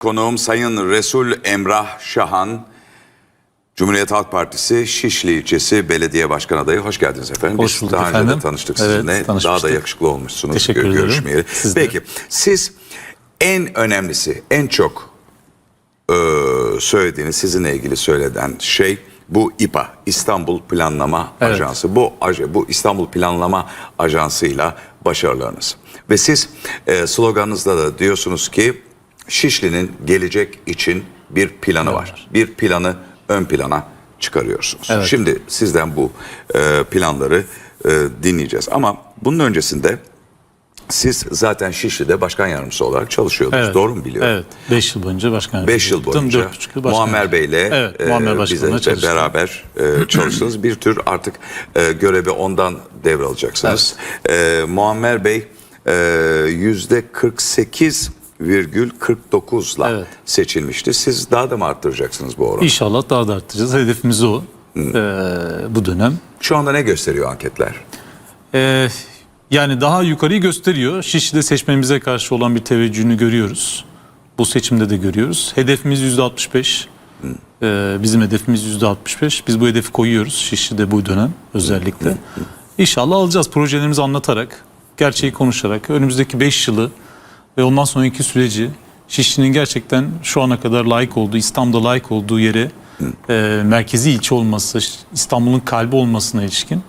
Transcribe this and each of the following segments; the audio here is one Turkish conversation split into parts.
Konuğum Sayın Resul Emrah Şahan, Cumhuriyet Halk Partisi Şişli ilçesi belediye başkan adayı. Hoş geldiniz efendim. Hoş Biz bulduk daha önce efendim. de tanıştık Evet, sizinle. Daha da tanışmıştık. yakışıklı olmuşsunuz Teşekkür ederim. görüşmeyeli. Siz de. Peki siz en önemlisi, en çok e, söylediğiniz, sizinle ilgili söylenen şey bu İPA, İstanbul Planlama Evet. Ajansı. Bu bu İstanbul Planlama Ajansı'yla başarılarınız. Ve siz e, sloganınızda da diyorsunuz ki Şişli'nin gelecek için bir planı var. Bir planı ön plana çıkarıyorsunuz. Evet. Şimdi sizden bu e, planları e, dinleyeceğiz. Ama bunun öncesinde siz zaten Şişli'de başkan yardımcısı olarak çalışıyordunuz. Evet. Doğru mu biliyorum? Evet. 5 yıl boyunca başkan 5 yıl boyunca yıl başkan Muammer Bey'le evet, e, Muammer e, beraber e, çalıştınız. bir tür artık e, görevi ondan devralacaksınız. Evet. E, Muammer Bey yüzde 48 virgül 49'la evet. seçilmişti. Siz daha da mı arttıracaksınız bu oranı? İnşallah daha da arttıracağız. Hedefimiz o ee, bu dönem. Şu anda ne gösteriyor anketler? Ee, yani daha yukarıyı gösteriyor. Şişli'de seçmemize karşı olan bir teveccühünü görüyoruz. Bu seçimde de görüyoruz. Hedefimiz %65. Hmm. Ee, bizim hedefimiz %65. Biz bu hedefi koyuyoruz Şişli'de bu dönem özellikle. Hmm. İnşallah alacağız projelerimizi anlatarak, gerçeği konuşarak önümüzdeki 5 yılı ve ondan sonraki süreci Şişli'nin gerçekten şu ana kadar layık olduğu, İstanbul'da layık olduğu yere e, merkezi ilçe olması, İstanbul'un kalbi olmasına ilişkin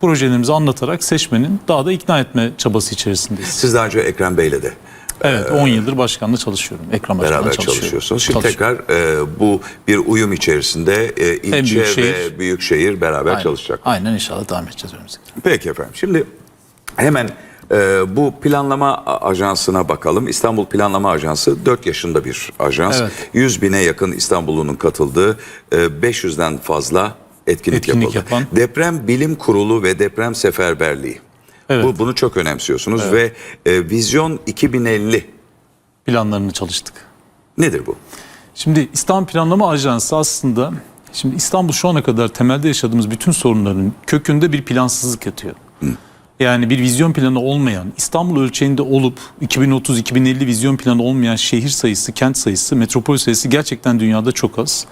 projelerimizi anlatarak seçmenin daha da ikna etme çabası içerisindeyiz. Siz daha önce Ekrem Bey'le de Evet 10 yıldır başkanla çalışıyorum. Ekran başkanla beraber çalışıyorum. çalışıyorsunuz. Şimdi tekrar e, bu bir uyum içerisinde e, ilçe büyük ve şehir. büyükşehir beraber Aynen. çalışacak. Aynen inşallah devam edeceğiz önümüzdeki. Peki efendim. Şimdi hemen e, bu planlama ajansına bakalım. İstanbul Planlama Ajansı 4 yaşında bir ajans. Evet. 100 bine yakın İstanbullunun katıldığı e, 500'den fazla etkinlik, Etkinlik yapıldı. yapan. Deprem Bilim Kurulu ve Deprem Seferberliği. Evet. Bu, bunu çok önemsiyorsunuz ve e, Vizyon 2050 Planlarını çalıştık. nedir bu? Şimdi İstanbul Planlama Ajansı aslında şimdi İstanbul şu ana kadar temelde yaşadığımız bütün sorunların kökünde bir plansızlık yatıyor. Yani bir vizyon planı olmayan, İstanbul ölçeğinde olup 2030-2050 vizyon planı olmayan şehir sayısı, kent sayısı, metropol sayısı gerçekten dünyada çok az.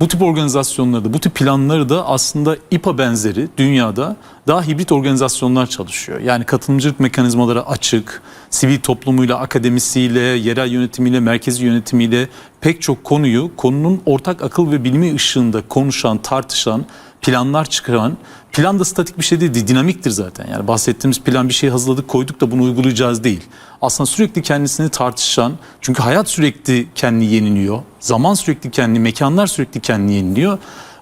Bu tip organizasyonları da, bu tip planları da aslında İPA benzeri dünyada daha hibrit organizasyonlar çalışıyor. Yani katılımcılık mekanizmaları açık, sivil toplumuyla, akademisiyle, yerel yönetimiyle, merkezi yönetimiyle pek çok konuyu konunun ortak akıl ve bilimi ışığında konuşan, tartışan, planlar çıkaran, plan da statik bir şey değil, dinamiktir zaten. Yani bahsettiğimiz plan bir şey hazırladık, koyduk da bunu uygulayacağız değil. Aslında sürekli kendisini tartışan, çünkü hayat sürekli kendini yeniliyor, zaman sürekli kendini, mekanlar sürekli kendini yeniliyor.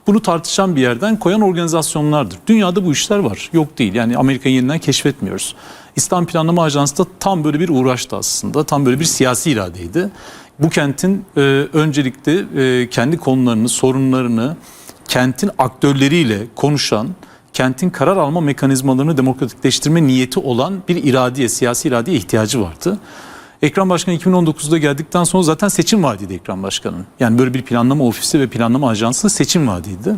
Bunu tartışan bir yerden koyan organizasyonlardır. Dünyada bu işler var. Yok değil. Yani Amerika'yı yeniden keşfetmiyoruz. İslam Planlama Ajansı da tam böyle bir uğraştı aslında. Tam böyle bir siyasi iradeydi. Bu kentin e, öncelikle e, kendi konularını, sorunlarını kentin aktörleriyle konuşan, kentin karar alma mekanizmalarını demokratikleştirme niyeti olan bir iradeye, siyasi iradeye ihtiyacı vardı. Ekrem Başkan 2019'da geldikten sonra zaten seçim vaadiydi Ekrem Başkan'ın. Yani böyle bir planlama ofisi ve planlama ajansı seçim vaadiydi.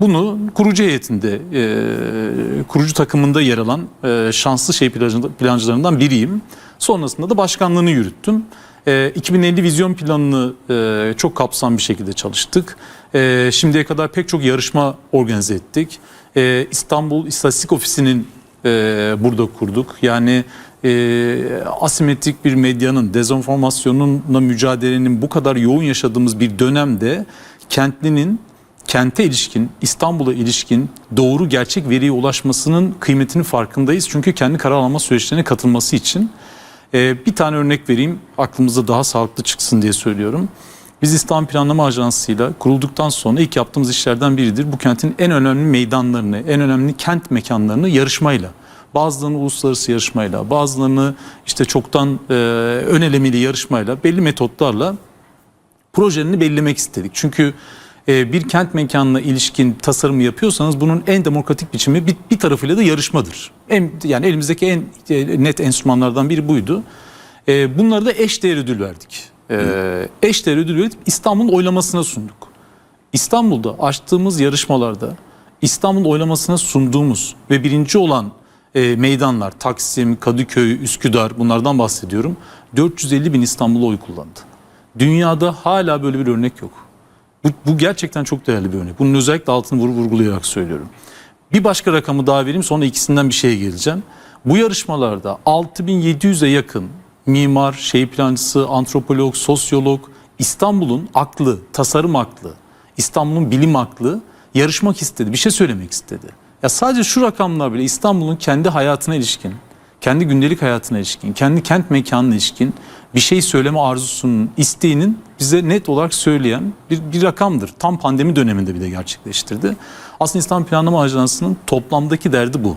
Bunu kurucu heyetinde, e, kurucu takımında yer alan e, şanslı şey plancı- plancılarından biriyim. Sonrasında da başkanlığını yürüttüm. E, 2050 vizyon planını e, çok kapsam bir şekilde çalıştık. E, şimdiye kadar pek çok yarışma organize ettik. E, İstanbul İstatistik Ofisi'nin e, burada kurduk. Yani e, asimetrik bir medyanın, dezenformasyonunla mücadelenin bu kadar yoğun yaşadığımız bir dönemde kentlinin kente ilişkin, İstanbul'a ilişkin doğru gerçek veriye ulaşmasının kıymetini farkındayız. Çünkü kendi karar alma süreçlerine katılması için. Ee, bir tane örnek vereyim aklımıza daha sağlıklı çıksın diye söylüyorum. Biz İstanbul Planlama Ajansı'yla kurulduktan sonra ilk yaptığımız işlerden biridir. Bu kentin en önemli meydanlarını, en önemli kent mekanlarını yarışmayla, bazılarını uluslararası yarışmayla, bazılarını işte çoktan e, ön elemeli yarışmayla, belli metotlarla projelerini belirlemek istedik. Çünkü bir kent mekanına ilişkin tasarım yapıyorsanız bunun en demokratik biçimi bir, bir tarafıyla da yarışmadır. En, yani elimizdeki en e, net enstrümanlardan biri buydu. E, bunları da eş değer ödül verdik. E, eş değer ödül verip İstanbul'un oylamasına sunduk. İstanbul'da açtığımız yarışmalarda İstanbul oylamasına sunduğumuz ve birinci olan e, meydanlar Taksim, Kadıköy, Üsküdar bunlardan bahsediyorum. 450 bin İstanbul'a oy kullandı. Dünyada hala böyle bir örnek yok. Bu, bu gerçekten çok değerli bir örnek. Bunun özellikle altını vur, vurgulayarak söylüyorum. Bir başka rakamı daha vereyim sonra ikisinden bir şeye geleceğim. Bu yarışmalarda 6700'e yakın mimar, şehir plancısı, antropolog, sosyolog, İstanbul'un aklı, tasarım aklı, İstanbul'un bilim aklı yarışmak istedi. Bir şey söylemek istedi. Ya sadece şu rakamlar bile İstanbul'un kendi hayatına ilişkin, kendi gündelik hayatına ilişkin, kendi kent mekanına ilişkin bir şey söyleme arzusunun, isteğinin bize net olarak söyleyen bir, bir rakamdır. Tam pandemi döneminde bir de gerçekleştirdi. Aslında İstanbul Planlama Ajansı'nın toplamdaki derdi bu.